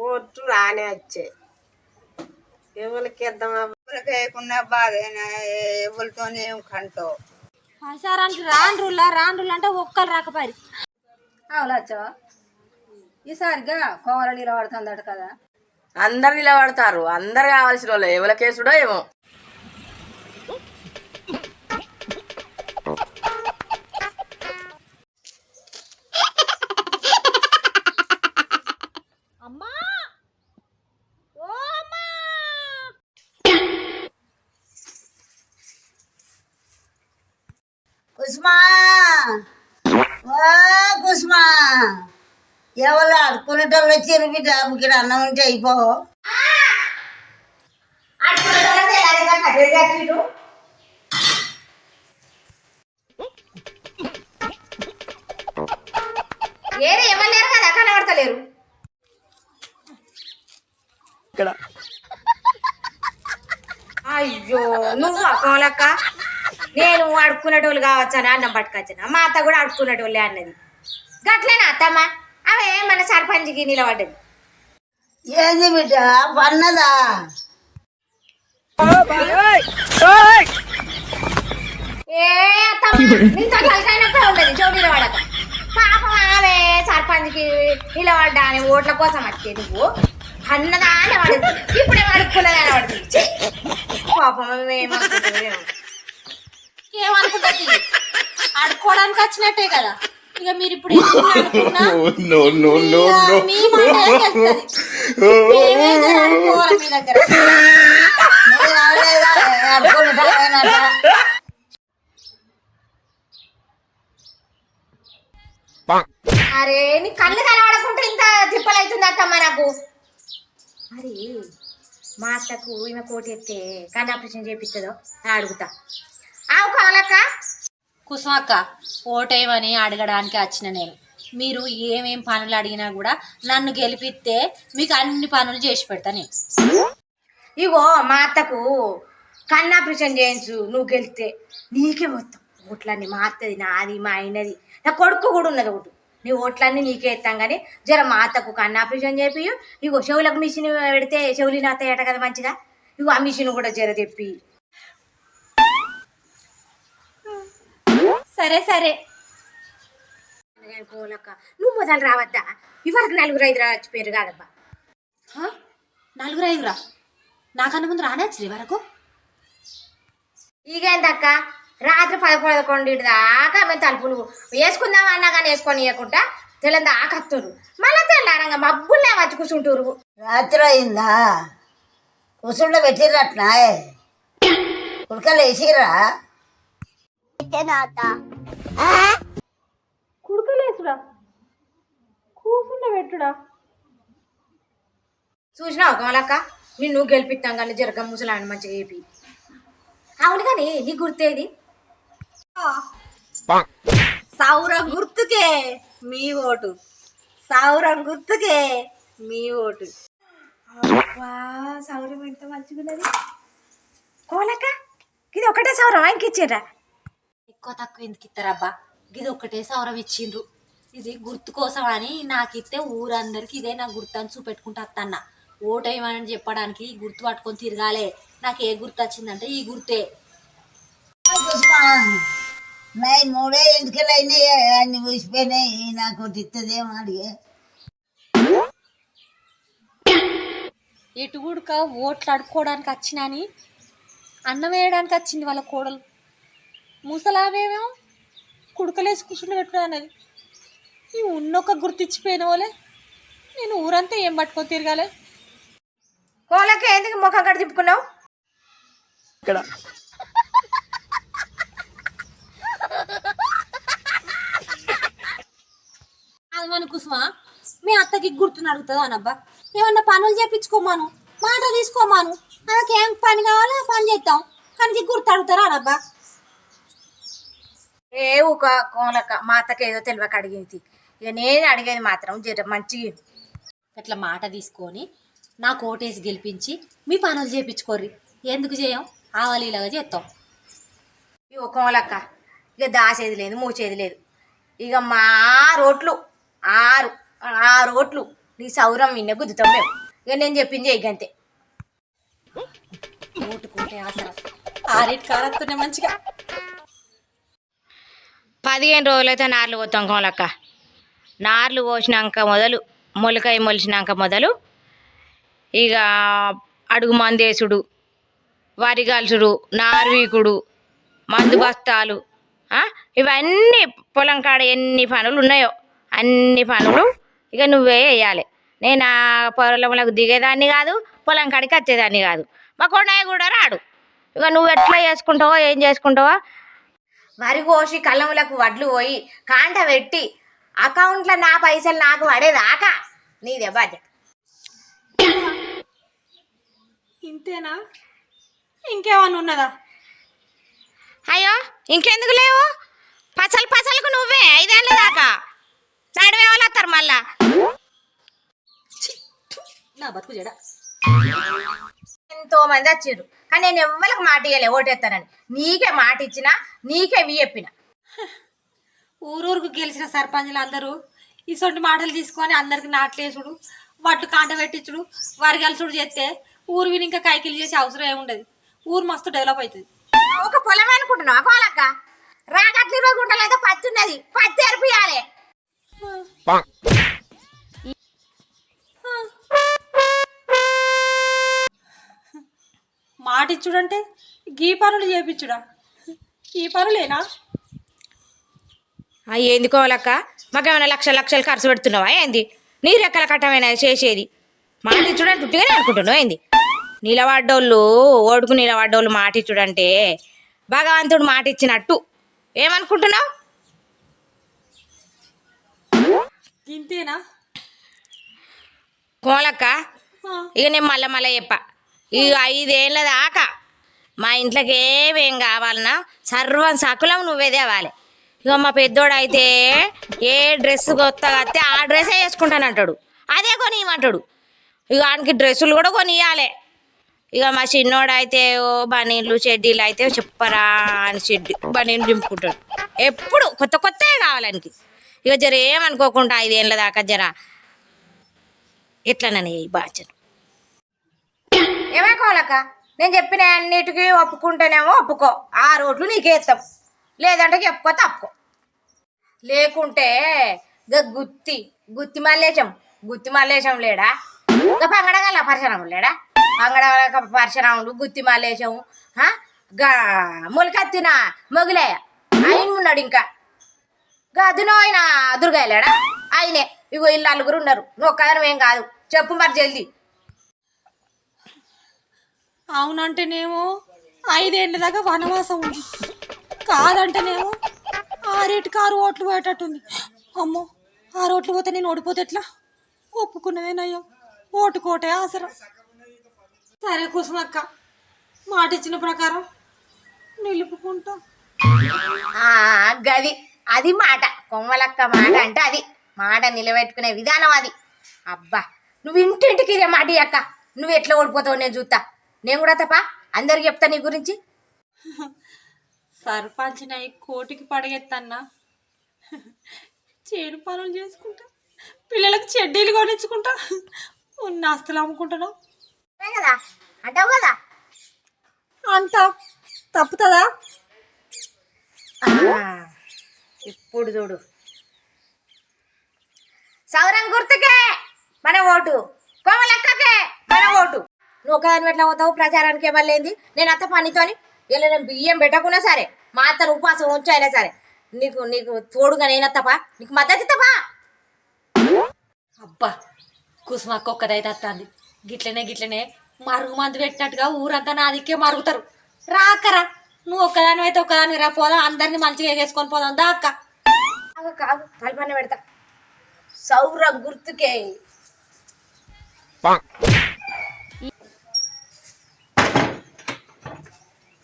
ఓట్లు రానే వచ్చాయి. ఎవరికి ఇద్దామా ఎవరికేయకున్నా బాధేనా? ఎవరితోనే ఏం కంటో సార్ అంటే రాండ్రులా రాండ్రులు అంటే ఒక్కరు రాకపోయి అవలచ్చా ఈసారిగా కోమల నిలబడుతుందట కదా. అందరు నిలబడతారు. అందరు కావాల్సిన వాళ్ళు ఎవరి కేసుడో ఏమో. కుస్మా? ఓ కుస్మా ఎవరు ఆడుకునేటోళ్ళు వచ్చారు బిడ్డ ఇక్కడ అన్నం ఉంటే అయిపో. ఏరే ఎవరు లేరు కదా? కనబడతలేరు. అయ్యో నువ్వు అక్కలక్క నేను అడుక్కునేటోళ్ళు కావచ్చని అన్నం పట్టుకొచ్చిన. మా అత్త కూడా అడుక్కునేటోళ్ళే అన్నది. గట్లేనా అత్తమ్మ ఆమె మన సర్పంచ్కి నిలబడ్డది. ఏంది బిడ్డ పన్నదా? ఏ అత్తమ్మ నీతో కలిసైనట్టే ఉండదు చెవు నిలబడక. పాపం ఆమె సర్పంచ్కి నిలబడ్డా అని ఓట్ల కోసం వచ్చే నువ్వు అన్నదా అని పడుతుంది ఇప్పుడే అడుక్కున్నదా అని పడుతుంది! పాపం ఏమో. ఏమనుకుంటుంది ఆడుకోవడానికి వచ్చినట్టే కదా. ఇక మీరు ఇప్పుడు మీ దగ్గర. అరే నీ కళ్ళు కనబడకుంటే ఇంత తిప్పలవుతుంది అత్తమ్మ నాకు మరి మా అత్తకు ఈమె కోటి ఎత్తే కన్ను ఆపరేషన్ చేపిస్తుందో అడుగుతా ఆవు కావాలక్క? కుసుమక్క ఓటేయమని అడగడానికి వచ్చిన నేను. మీరు ఏమేం పనులు అడిగినా కూడా నన్ను గెలిపిస్తే మీకు అన్ని పనులు చేసి పెడతా నేను. ఇగో మా అత్తకు కన్ను ఆపరేషన్ చేయించు నువ్వు గెలిస్తే. నీకే మొత్తం ఓట్లన్నీ మా అత్తది నాది మా అయినది నా కొడుకు కూడా ఉన్నది ఒకటి. నీ ఓట్లన్నీ నీకే ఇస్తాం కానీ జర మా అత్తకు కన్ను ఆపరేషన్ చేపి ఇగో చెవులకు మిషన్ పెడితే చెవులు నాతాయట కదా మంచిగా. ఇగో ఆ మిషన్ కూడా జర తెప్పి సరే సరే. పోలక్క నువ్వు మొదలు రావద్దా? ఇవరకు నలుగురు ఐదు రాచిపోయారు కాదబ్బా. హ? నలుగురు ఐదురా? నాకన్నా ముందు రానచ్చి వరకు? ఈగేందక్క రాత్రి పది పదకొండు దాకా మేము తలుపులు వేసుకుందాం అన్నా కానీ వేసుకొని ఇవ్వకుండా తెల్లని దాకా వస్తారు మళ్ళీ తెల్లారంగా మబ్బుల్నే వచ్చి కూర్చుంటారు రాత్రి అయిందా? కూర్చుండ పెట్టిరట్నా ఉడకలు వేసిరా కుడుకలేసుడా? కూర్చుండ పెట్టుడా? చూసినావు కమలక్క? నిన్ను గెలిపిస్తాం కానీ జరగ ముసలాన్ని మంచిగా ఏపి. అవును కానీ నీ గుర్తేది సౌరం గుర్తుకే మీ ఓటు. సౌరం గుర్తుకే మీ ఓటు. వా సౌరం ఎంత మంచిగున్నది. కోలక్క ఇది ఒకటే సౌరం ఆయనకి ఎక్కువ తక్కువ ఎందుకు ఇస్తారబ్బా ఇది ఒక్కటే సౌరం ఇచ్చిండ్రు ఇది గుర్తు కోసం అని నాకు ఇస్తే ఊరందరికి ఇదే నా గుర్తు అని చూపెట్టుకుంటా అత్తన్న. ఓటేయమని చెప్పడానికి ఈ గుర్తు పట్టుకొని తిరగాలే. నాకు ఏ గుర్తు. వచ్చిందంటే ఈ గుర్తే మూడే ఎందుకెళ్ళి అయినాయి? అన్ని ఊసిపోయినాయి నాకు ఇస్తుందేమో అడిగే. ఎటు గుడక ఓట్లు అడుక్కోవడానికి వచ్చినాని అన్నం వేయడానికి వచ్చింది వాళ్ళ కోడలు. ముసలామేమో కుడుకలేసి కూర్చుని పెట్టుకున్నా అన్నది. ఈ ఉన్నొక్క గుర్తిచ్చిపోయిన వాళ్ళే నేను ఊరంతా ఏం పట్టుకొని తిరగాలి? కోలక్క ఎందుకు ముఖం కడ తిప్పుకున్నావు? అది మన కుసుమా? మీ అత్తకి గుర్తుని అడుగుతుందా అనబ్బా? ఏమన్నా పనులు చేపించుకోమాను మాట తీసుకోమాను ఏం పని కావాలో ఆ పని చేద్దాం. కానీ గుర్తు అడుగుతారా అనబ్బా? ఏ ఒక కోలక్క మా అత్తకి ఏదో తెలియక అడిగింది. ఇక నేను అడిగేది మాత్రం జర మంచి అట్లా మాట తీసుకొని నా కోటేసి గెలిపించి మీ పనులు చేపించుకోర్రి. ఎందుకు చేయం? ఆవాలి ఇలాగా చేస్తాం ఇక కోలక్క ఇక దాసేది లేదు మూసేది లేదు. ఇక మా రోట్లు ఆరు ఆరు ఓట్లు నీ సౌరం విన్న గుద్దుతాం మేము. ఇక నేను చెప్పింది చెయ్యంతే ఓటుకుంటే ఆసరా. ఆరేటి కారత్తునే మంచిగా. పదిహేను రోజులైతే నార్లు పోతాం కోలక్క నార్లు పోసినాక మొదలు మొలకాయ మొలిచినాక మొదలు ఇక అడుగు మందేసుడు వరి గలుసుడు నార్వీకుడు మందు బస్తాలు ఇవన్నీ పొలం కాడ ఎన్ని పనులు ఉన్నాయో అన్ని పనులు ఇక నువ్వే వేయాలి నేను ఆ పొలంలోకి దిగేదాన్ని కాదు పొలం కాడికి వచ్చేదాన్ని కాదు. మా కొండయ్య కూడా రాడు. ఇక నువ్వు ఎట్లా చేసుకుంటావో ఏం చేసుకుంటావో వరి కోసి కళ్ళములకు వడ్లు పోయి కాంట పెట్టి అకౌంట్లో నా పైసలు నాకు పడేదాకా నీదే బాధ్యత. ఇంతేనా? ఇంకేమన్నా ఉన్నదా? అయ్యో ఇంకెందుకు లేవు? పసలు పసలకు నువ్వే ఐదేళ్ళ దాకా. నడివే వాళ్ళు వస్తారు మళ్ళా. నా బతుకు జడ ఎంతో మంది వచ్చిర్రు. కానీ నేను ఎవ్వరికి మాట ఇవ్వలే ఓటేస్తానని నీకే మాట ఇచ్చినా నీకే వి చెప్పిన ఊరూరుకు గెలిచిన సర్పంచులు అందరూ ఇసొంటి మాటలు తీసుకొని అందరికి నాట్లేసుడు వడ్లు కాంట పెట్టించుడు వరి గలుసుడు చేస్తే ఊరు విని ఇంకా కైకిలు చేసే అవసరం ఏముండదు. ఊరు మస్తు డెవలప్ అవుతుంది ఒక పొలం అనుకుంటున్నావా? కోలక్క రాకట్లు ఇరవై గుంటలు అయితే పత్తి ఉన్నది. పత్తి ఎరిపియాలి మాట ఇచ్చుడంటే గీ పనులు చేపించుడా? ఈ పనులేనా? ఏంది కోలక్క? మాకేమైనా లక్ష లక్షలు ఖర్చు పెడుతున్నావా? ఏంది? నీ రెక్కల కట్టమైనా చేసేది? మాట ఇచ్చుడంటే ఉట్టిగానే అనుకుంటున్నావు ఏంది? నిలబడ్డోళ్ళు ఓడుకు నిలబడ్డోళ్ళు మాట ఇచ్చుడంటే భగవంతుడు మాట ఇచ్చినట్టు ఏమనుకుంటున్నావు? ఇంతేనా కోలక్క ఇక నేను మళ్ళా మళ్ళీ చెప్ప. ఈ ఐదేళ్ళ దాకా మా ఇంట్లోకి ఏమేం కావాలన్నా సర్వం సకులం నువ్వే తేవాలి. ఇక మా పెద్దోడు అయితే ఏ డ్రెస్ కొత్తగా వస్తే ఆ డ్రెస్సే వేసుకుంటానంటాడు. అదే కొనియమంటాడు. ఇక ఆయనకి డ్రెస్సులు కూడా కొనియాలి. ఇక మా చిన్నోడు అయితే ఓ బనీళ్ళు షెడ్డీలు అయితే చెప్పరా అని షెడ్డి బనీళ్ళు దింపుకుంటాడు ఎప్పుడు కొత్త కొత్తవి కావాలనికి ఇక జర ఏమనుకోకుండా ఐదేళ్ళ దాకా జర ఎట్లనని బాచను బాధ్యత ఏమనుకోవాలక్క? నేను చెప్పిన అన్నిటికీ ఒప్పుకుంటేనేమో ఒప్పుకో. ఆ రోడ్లు నీకేస్తాం లేదంటే చెప్పుకో తప్పుకో. లేకుంటే గ గుత్తి గుత్తి మల్లేశం. గుత్తి మల్లేశం లేడా? గా పంగడగల పరశురాముడు లేడా? పంగడగల పరశురాముడు గుత్తి మల్లేశం ఆ? గా మొలకత్తిన ఆయన ఉన్నాడు ఇంకా. గదును ఆయన దుర్గా లేడా ఆయనే. ఇగో ఇల్లు నలుగురు ఉన్నారు. నువ్వు ఒక్కదాని ఏం కాదు. చెప్పు మరి జల్దీ. అవునంటేనేమో ఐదేళ్ళ దాకా వనవాసం ఉంది. కాదంటేనేమో ఆరేటికి కారు ఓట్లు పోయేటట్టుంది. అమ్మో ఆరు ఓట్లు పోతే నేను ఓడిపోతే ఎట్లా? ఒప్పుకున్నదేనయ్యో. ఓటు కోటే ఆసరా. సరే కుసుమక్క మాట ఇచ్చిన ప్రకారం నిలుపుకుంటా. గది అది మాట. కొమ్మలక్క మాట అంటే అది. మాట నిలబెట్టుకునే విధానం అది. అబ్బా నువ్వు ఇంటింటికి ఇదే మాట అక్క నువ్వు ఎట్లా ఓడిపోతావు నేను చూస్తా నేను కూడా తప్ప అందరికి చెప్తా నీ గురించి. సర్పంచ్ నై కోటికి పడగెత్తన్నా. చేను పనులు చేసుకుంటా పిల్లలకు చెడ్డీలు కొనిచ్చుకుంటా. ఉన్న ఆస్తులు అమ్ముకుంటున్నావు. అంతే కదా అంటావు కదా? అంత తప్పుతుందా? ఇప్పుడు చూడు. సౌరం గుర్తుకే మన ఓటు. ఓటు నువ్వు ఒకదాని ఎట్లా పోతావు? ప్రచారానికి ఏమల్లేంది? నేను అత్త పనితోని ఇలా నేను బియ్యం పెట్టకున్నా సరే మా అత్తను ఉపవాసం ఉంచైనా సరే నీకు నీకు తోడుగా నేనత్తపా నీకు మద్దతు ఇత్తపా అబ్బా కుసుమక్క ఒక్కదైతే వస్తుంది గిట్లనే గిట్లనే మరుగు మందు పెట్టినట్టుగా ఊరంతా నా దిక్కే మరుగుతారు. రాకరా నువ్వు ఒక్కదాని అయితే ఒక్కదాని రా పోదాం. అందరిని మంచిగా వేసుకొని పోదాం. దా అక్క. కాదు కాదు కల్పన పెడతా. సౌరం గుర్తుకే.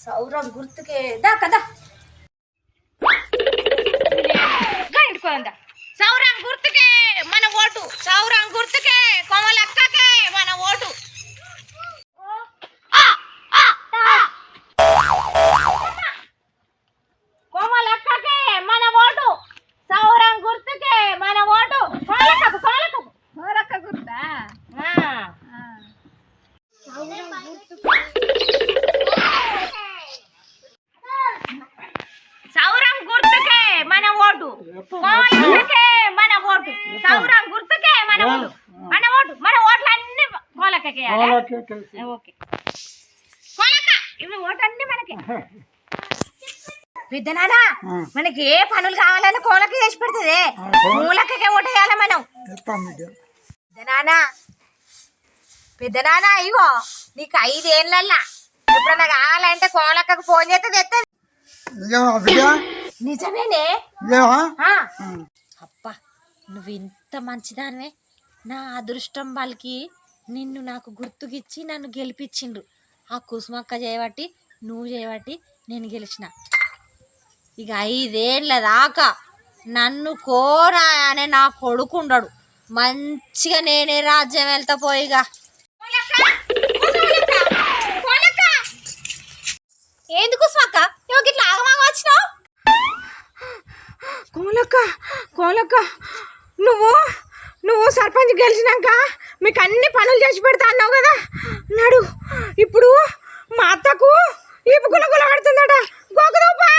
సౌరం గుర్తుకే దా కదా సౌరం గుర్తుకే మన ఓటు సౌరం గుర్తుకే కోమలక్కకే మన ఓటు కోమలక్కకే మన ఓటు సౌరం గుర్తుకే మన ఓటు కోలకకు కోలకకు కోలక్క గుర్తు కోలకి వేయాలా? ఓకే. ఇవి మనకి. మనకి ఏ పనులు కావాలని కోలకి చేసి పెడుతుంది. మూలకే ఓటేయాలి మనం. పెద్దనాన్న పెద్దనాన్న ఇగో నీకు ఐదేళ్ళల్లా ఎప్పుడన్నా కావాలంటే కోలక్కకు ఫోన్ చేస్తే తెస్తుంది నిజమేనే. అబ్బా నువ్వు ఇంత మంచిదానివే. నా అదృష్టం వాళ్ళకి నిన్ను నాకు గుర్తుకిచ్చి నన్ను గెలిపించిండు. ఆ కుసుమక్క చేయబట్టి నువ్వు చేయబట్టి నేను గెలిచిన. ఇక ఐదేళ్ళ దాకా నన్ను కోరా అనే నా కొడుకు ఉండడు మంచిగా నేనే రాజ్యం వెళ్తా పోయిగా ఏంది కుసుమక్క? నువ్వు ఇట్లా ఆగమాగ వచ్చినావు? కోలక్క కోలక్క నువ్వు నువ్వు సర్పంచ్ గెలిచినాక మీకు అన్ని పనులు చేసి పెడతా అన్నావు కదా? నాడు ఇప్పుడు మా అత్తకు ఈపు గుల గుల పడుతుందట. గోకుదూపా!